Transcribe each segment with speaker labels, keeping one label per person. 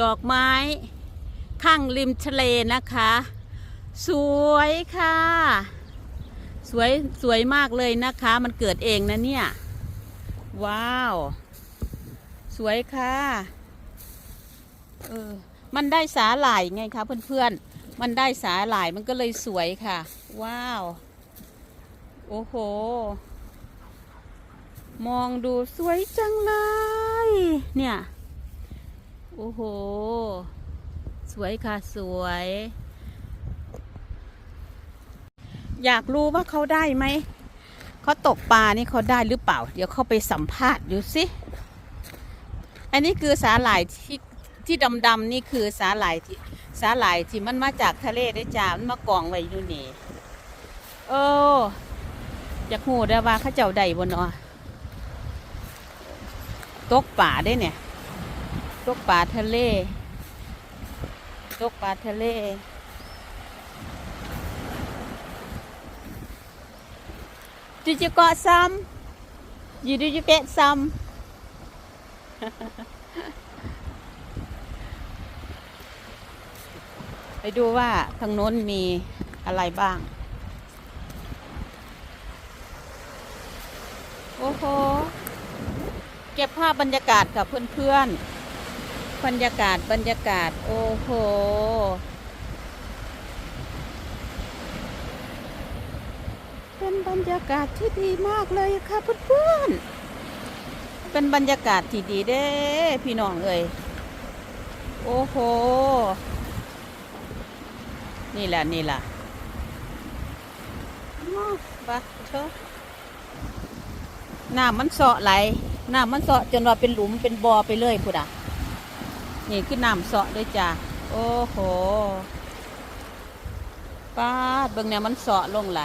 Speaker 1: ดอกไม้ ข้างริมทะเลนะคะ สวยค่ะ สวยสวยมากเลยนะคะ มันเกิดเองนะเนี่ย ว้าว สวยค่ะเออมันได้สาหร่ายไงคะเพื่อนๆ มันได้สาหร่ายมันก็เลยสวยค่ะ ว้าว โอ้โห มองดูสวยจังเลย เนี่ย โอ้โห สวยค่ะสวย อยากรู้ว่าเขาได้ไหม เขาตกปลานี่เขาได้หรือเปล่า เดี๋ยวเขาไปสัมภาษณ์ดูสิ อันนี้คือสาหร่ายที่ที่ดำๆนี่คือสาหร่ายที่สาหร่ายที่มันมาจากทะเลได้จ้ามันมากองไว้อยู่นี่เอออยากหูได้ว่าเข้าเจ้าใดบนอะตกป่าได้เนี่ย กป่าทะเล ตกป่าทะเล Did you got some? You did you get some? ไปดูว่าทางโน้นมีอะไรบ้าง โอ้โห เก็บภาพบรรยากาศกับเพื่อนๆ บรรยากาศบรรยากาศ โอ้โห เป็นบรรยากาศที่ดีมากเลยค่ะเพื่อนๆ เป็นบรรยากาศที่ดีเด้พี่น้องเอ่ยโอ้โห นี่แหละนี่แหละอ้าบะเชอน้ำมันเสาะไหลน้ำมันเสาะจนว่าเป็นหลุมเป็นบ่อไปเลยพุดอะ นี่คือน้ำเสาะด้วยจ้ะโอ้โหป้าดเบิ่งเนี่ยมันเสาะลงไหล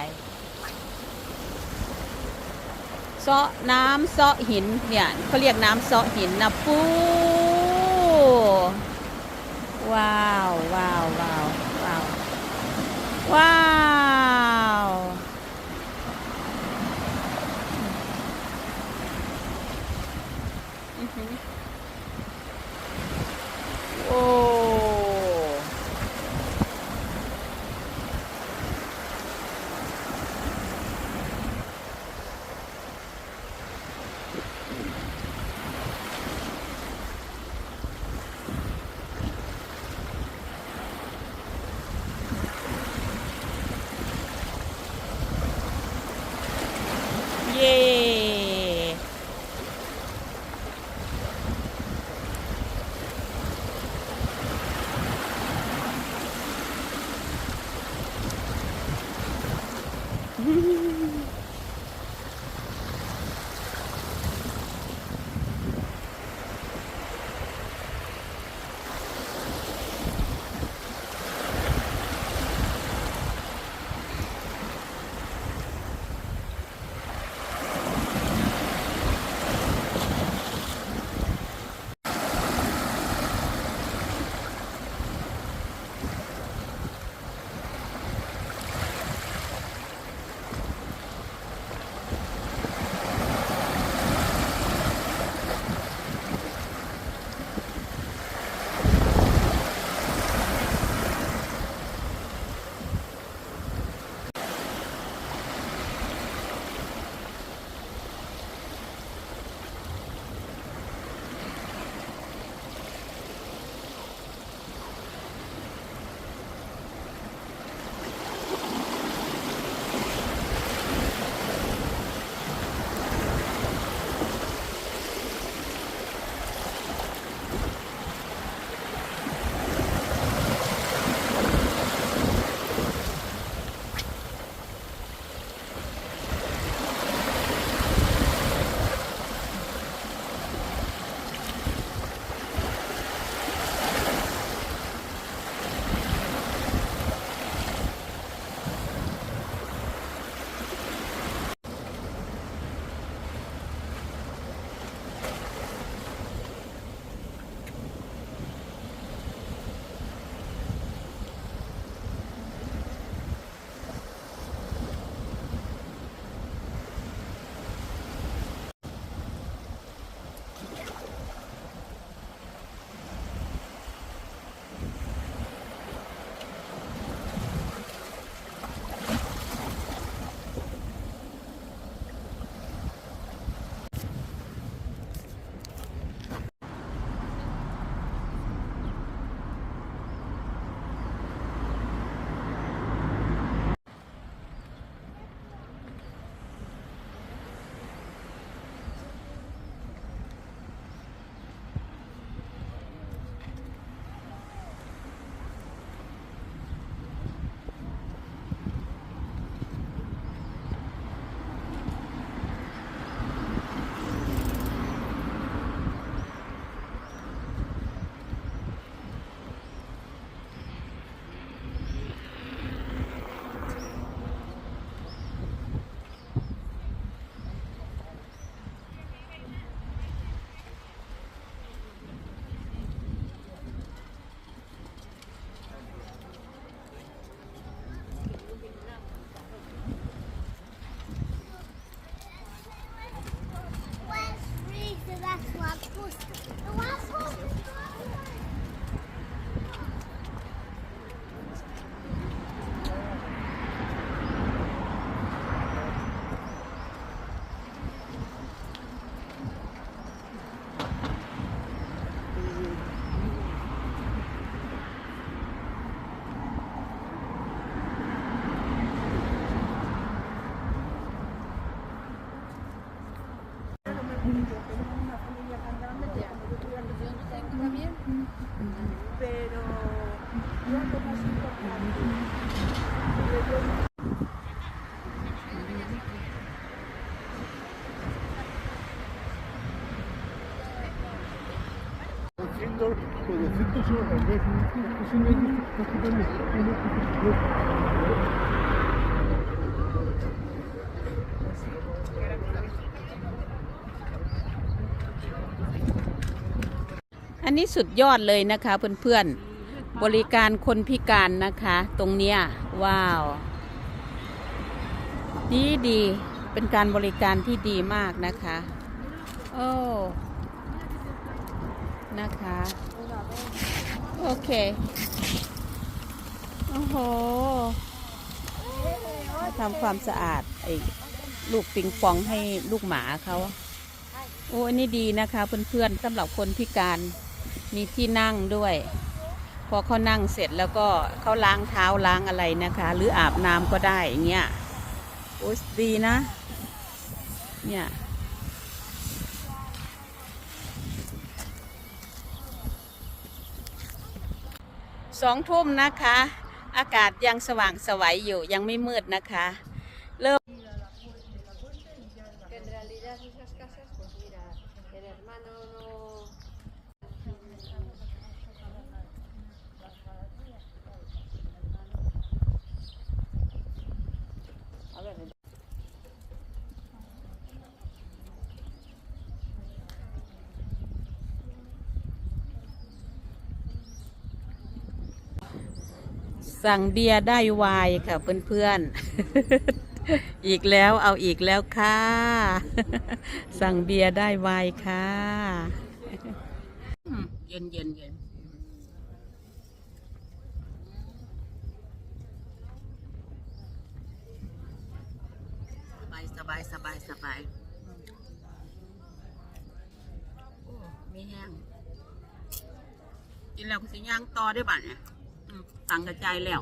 Speaker 1: เซาะน้ำเซาะหินเนี่ยเขาเรียกน้ำเซาะหินนะปูว้าวว้าวว้าวว้าวว้าวอื้อหือ โอันนี้สุดยอดเลยนะคะเพื่อนๆ บริการคนพิการนะคะ ตรงเนี้ยว้าว ดีดีเป็นการบริการที่ดีมากนะคะโอ้นะคะ โอเค โอ้โหทำความสะอาดไอ้ลูกปิงปองให้ลูกหมาเขาโอ้อันนี้ดีนะคะเพื่อนๆสำหรับคนพิการมีที่นั่งด้วย พอเขานั่งเสร็จแล้วก็เขาล้างเท้าล้างอะไรนะคะ หรืออาบน้ำก็ได้อย่างเงี้ยโอ้ดีนะ เนี่ยสองทุ่มนะคะ อากาศยังสว่างสวัยอยู่ยังไม่มืดนะคะ สั่งเบียร์ได้ไวน์ค่ะเพื่อนๆ อีกแล้วเอาอีกแล้วค่ะ สั่งเบียร์ได้ไวน์ค่ะ เย็นเย็นเย็นสบายสบายสบายสบายโอ้มีแห้งกินแล้วก็สิย่างต่อได้บ้าเนี่ย ตังกระจายแล้ว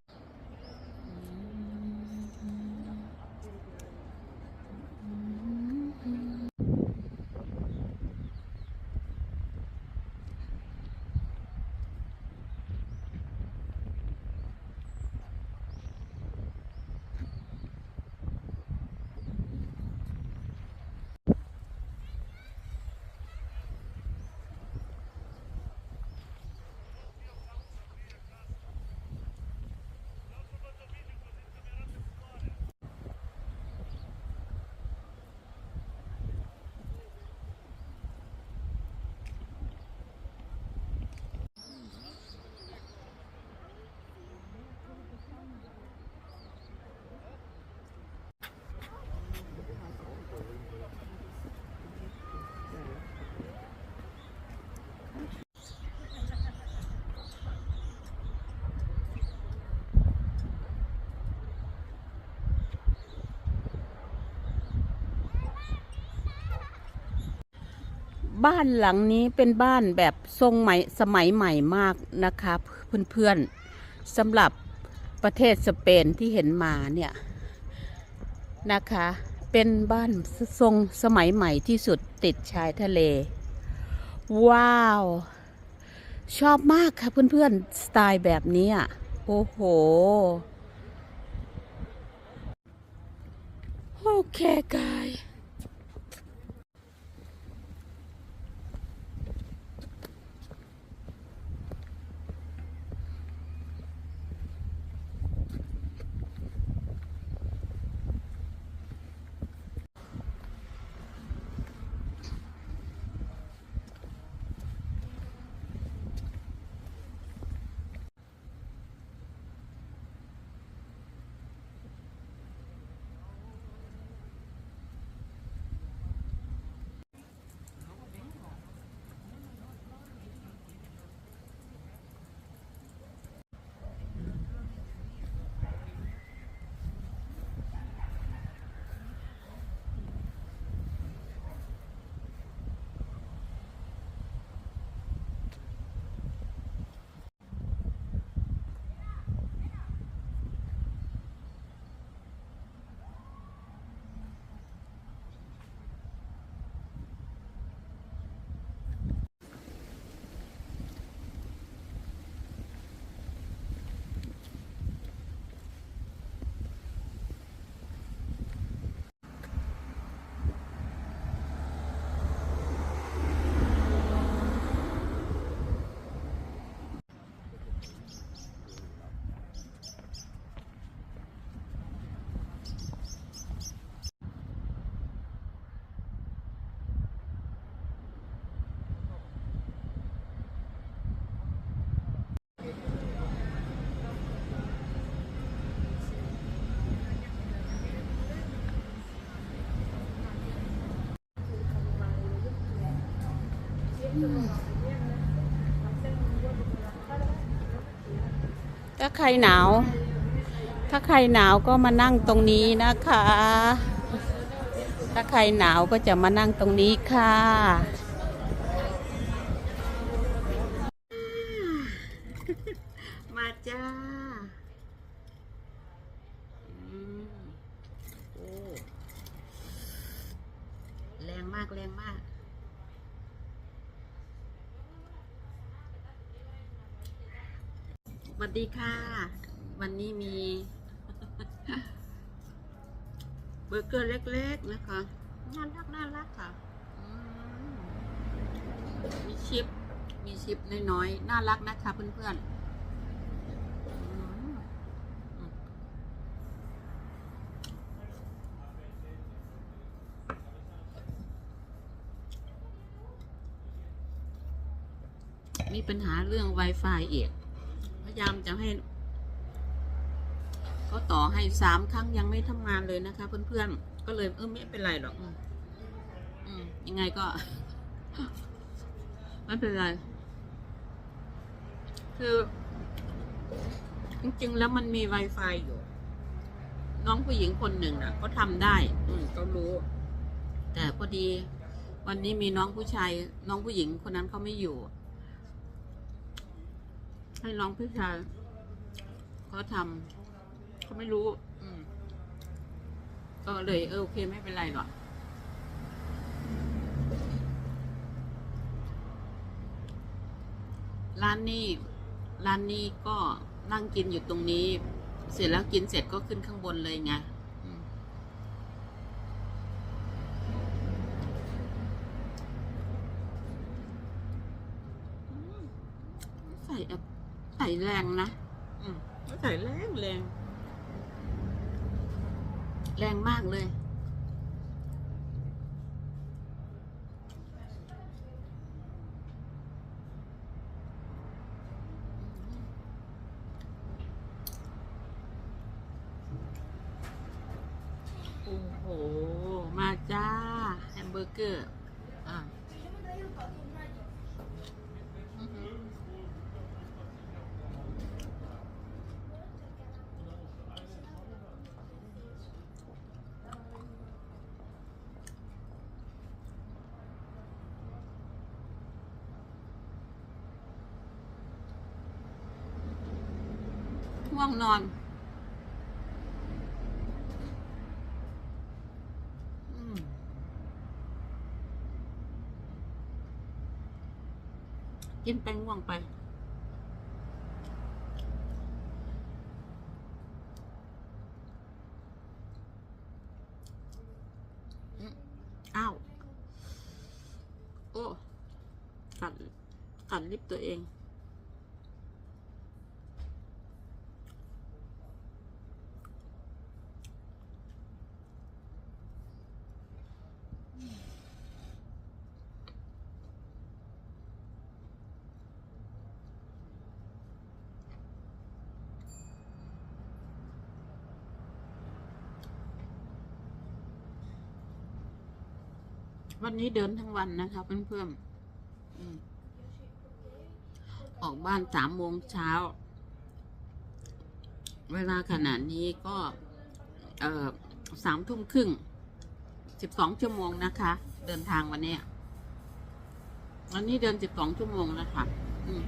Speaker 1: บ้านหลังนี้เป็นบ้านแบบทรงใหม่สมัยใหม่มากนะคะเพื่อนๆสำหรับประเทศสเปนที่เห็นมาเนี่ยนะคะ เป็นบ้านทรงสมัยใหม่ที่สุดติดชายทะเล ว้าว ชอบมากค่ะเพื่อนๆ สไตล์แบบนี้โอ้โหโอ ถ้าใครหนาว ถ้าใครหนาวก็มานั่งตรงนี้นะคะ ถ้าใครหนาวก็จะมานั่งตรงนี้ค่ะมาจ้าแรงมาก แรงมาก วัสดีค่ะ วันนี้มี เบอร์เกอร์เล็กๆนะคะ น่ารักน่ารักค่ะ มีชิป มีชิปน้อยๆ น่ารักนะคะเพื่อนๆ มีปัญหาเรื่อง Wi-Fi อีก ยายามจะให้ ก็ต่อให้สามครั้งยังไม่ทำงานเลยนะคะ เพื่อนๆ ก็เลยเออไม่เป็นไรหรอกอืมอืมยังไงก็ไม่เป็นไร คือ จริงๆ แล้วมันมี Wi-Fi อยู่ น้องผู้หญิงคนหนึ่งน่ะก็ทำได้ อืมก็รู้ แต่พอดี วันนี้มีน้องผู้ชาย น้องผู้หญิงคนนั้นเขาไม่อยู่ ให้น้องผู้ชายเขาทำเขาไม่รู้ อืมก็เลยเออโอเคไม่เป็นไรหรอกร้านนี้ร้านนี้ก็นั่งกินอยู่ตรงนี้ เสร็จแล้วกินเสร็จก็ขึ้นข้างบนเลยไงใส่แบบใส่แรงนะอืมใส่แรงแรง แรงมากเลย โอ้โห มาจ้า แฮมเบอร์เกอร์ อะอื้อหือง่วง นอนกินไปง่วงไป อืมอ้าว โอ้ กัด กัดลิปตัวเอง วันนี้เดินทั้งวันนะคะเพื่อนๆอืมออกบ้านสามโมงเช้า เวลาขนาดนี้ก็เอ่อสามทุ่มครึ่งสิบสองชั่วโมงนะคะ เดินทางวันเนี้ยวันนี้เดินสิบสองชั่วโมงแล้วค่ะอืม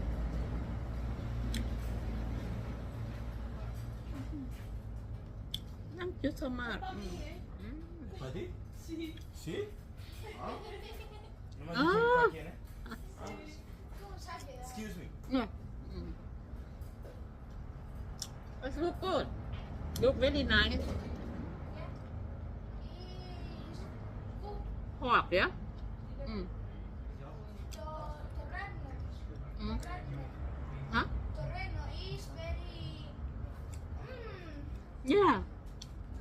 Speaker 1: นั่งจุดสมาร์ทอืมอื Ah.
Speaker 2: Excuse me.
Speaker 1: Yeah. Mm. It's look good. Look very nice. Hot, yeah? Mm. Mm. Huh?
Speaker 3: Torreno is very.
Speaker 1: Yeah.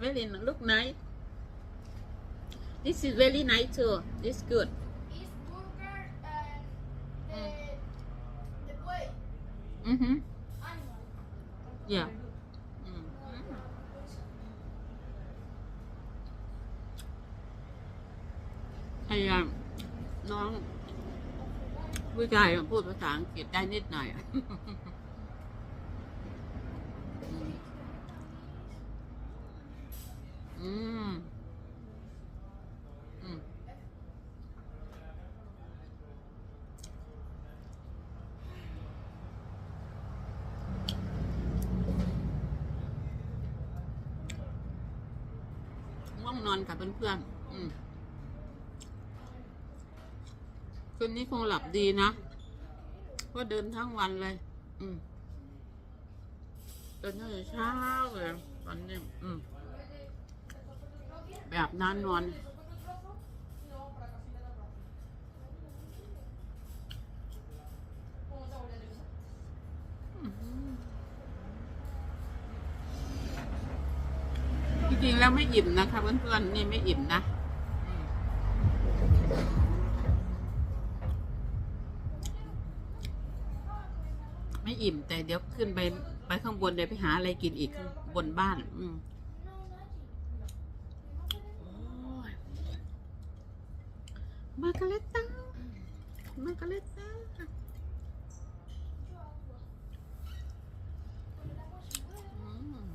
Speaker 1: Very look nice. This is very nice too. This good.
Speaker 3: Is burger and the the way
Speaker 1: Mm-hmm.
Speaker 3: animal.
Speaker 1: Yeah. Mm. พยายามน้อง ผู้ชายพูดภาษาอังกฤษได้นิดหน่อย ต้องนอนกับเพื่อนๆอืมคืนนี้คงหลับดีนะเพราะเดินทั้งวันเลย อืมเดินตั้งแต่เช้าเลยตอนนี้อืมแบบนานนอน ริงๆ แล้วไม่อิ่มนะคะเพื่อนๆ นี่ไม่อิ่มนะ ไม่อิ่มแต่เดี๋ยวขึ้นไปไปข้างบนเดี๋ยวไปหาอะไรกินอีกข้างบนบ้าน อืมมาร์กาเล็ตตามาร์กาเล็ตตาอืม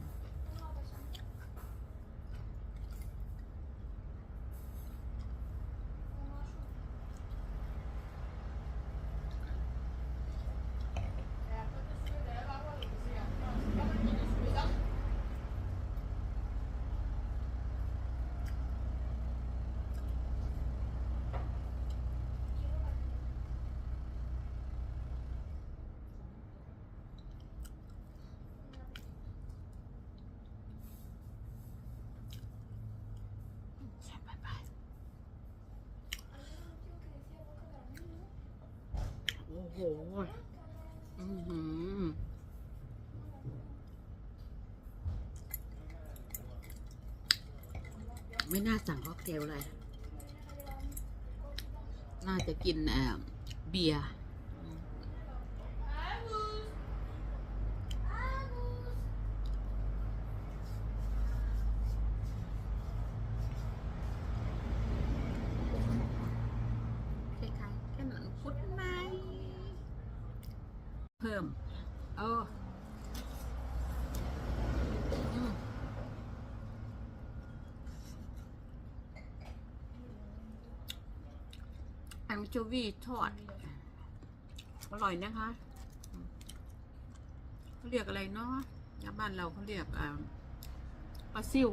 Speaker 1: ใช่ไปไปโอ้โหอือหือไม่น่าสั่งค็อกเทลเลย น่าจะกินเอ่อเบียร์อืมคล้ายๆแค่หนังพุดไหมเพิ่มเอออืม แองโจวีทอด อร่อยนะคะเขาเรียกอะไรเนาะยาบ้านเราเขาเรียกปลาซิว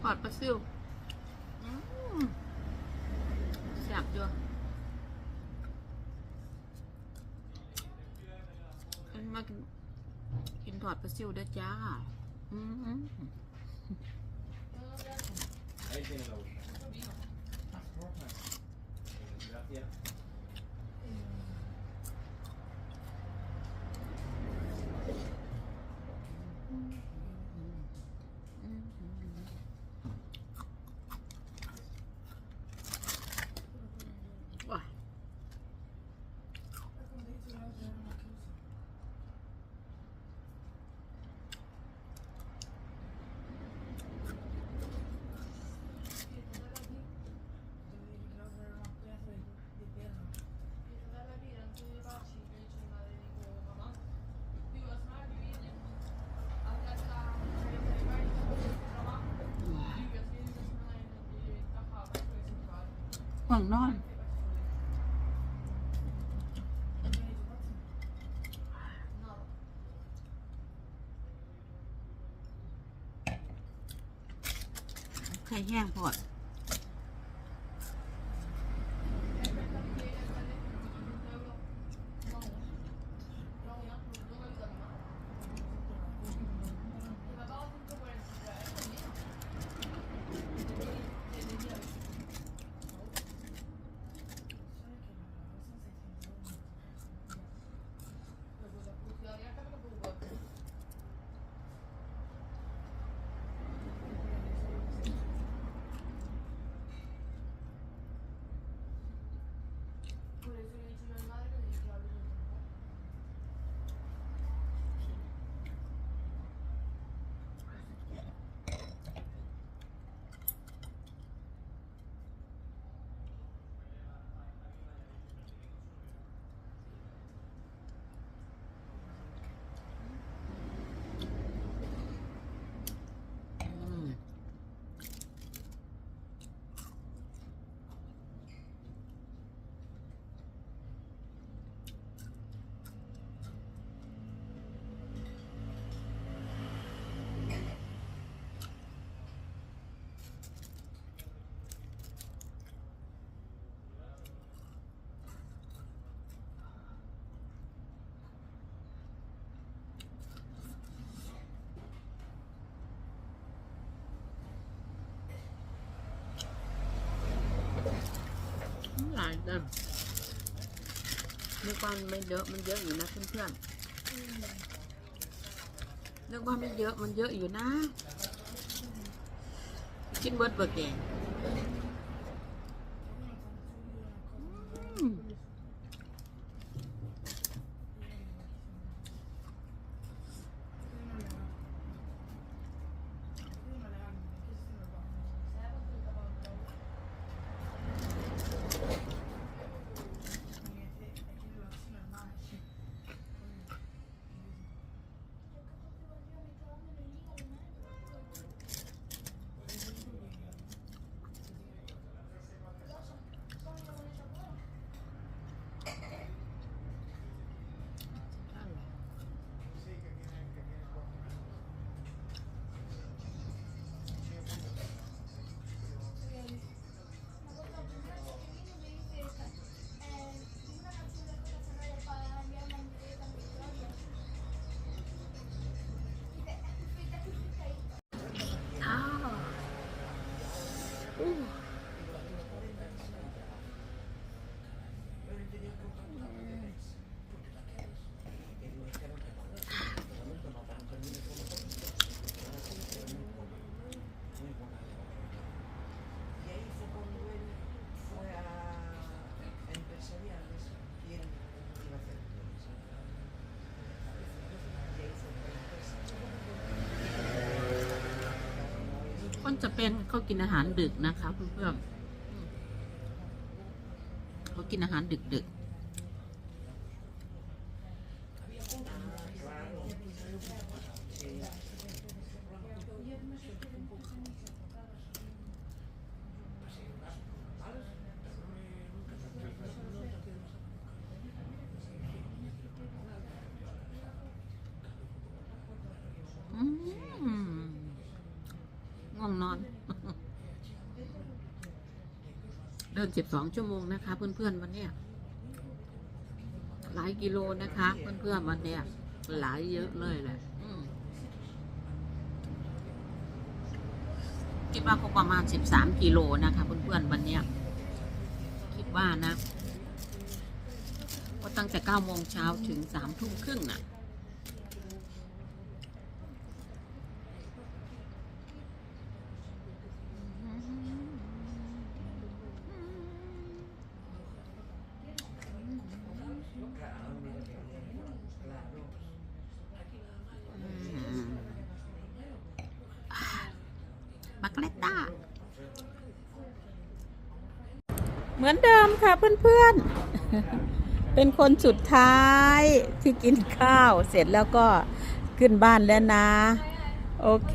Speaker 1: ทอดปลาซิวแซ่บด้วยอันมากินทอดปลาซิวด้จ้า อืม Yeah. ห่วงนอนไข่แห้งพอดายกันนึกว่ามันไม่เยอะมันเยอะอยู่นะเพื่อนๆนึกว่าไม่เยอะมันเยอะอยู่นะ กินเบิร์ดเบอร์แกงันจะเป็นเขากินอาหารดึกนะคะเพื่อนๆเขากินอาหารดึกดึกๆอืมง่วงนอน เดิน12ชั่วโมงนะคะ เพื่อนๆวันเนี้ยหลายกิโลนะคะ เพื่อนๆวันเนี้ยหลายเยอะเลยแหละคิดว่าคงประมาณ13กิโลนะคะ เพื่อนๆวันเนี้ยคิดว่านะก็ตั้งแต่9โมงเช้าถึง3ทุ่มครึ่งน่ะ บักเลตตาเหมือนเดิมค่ะเพื่อนๆ เป็น คนสุดท้ายที่กินข้าวเสร็จแล้วก็ขึ้นบ้านแล้วนะ โอเค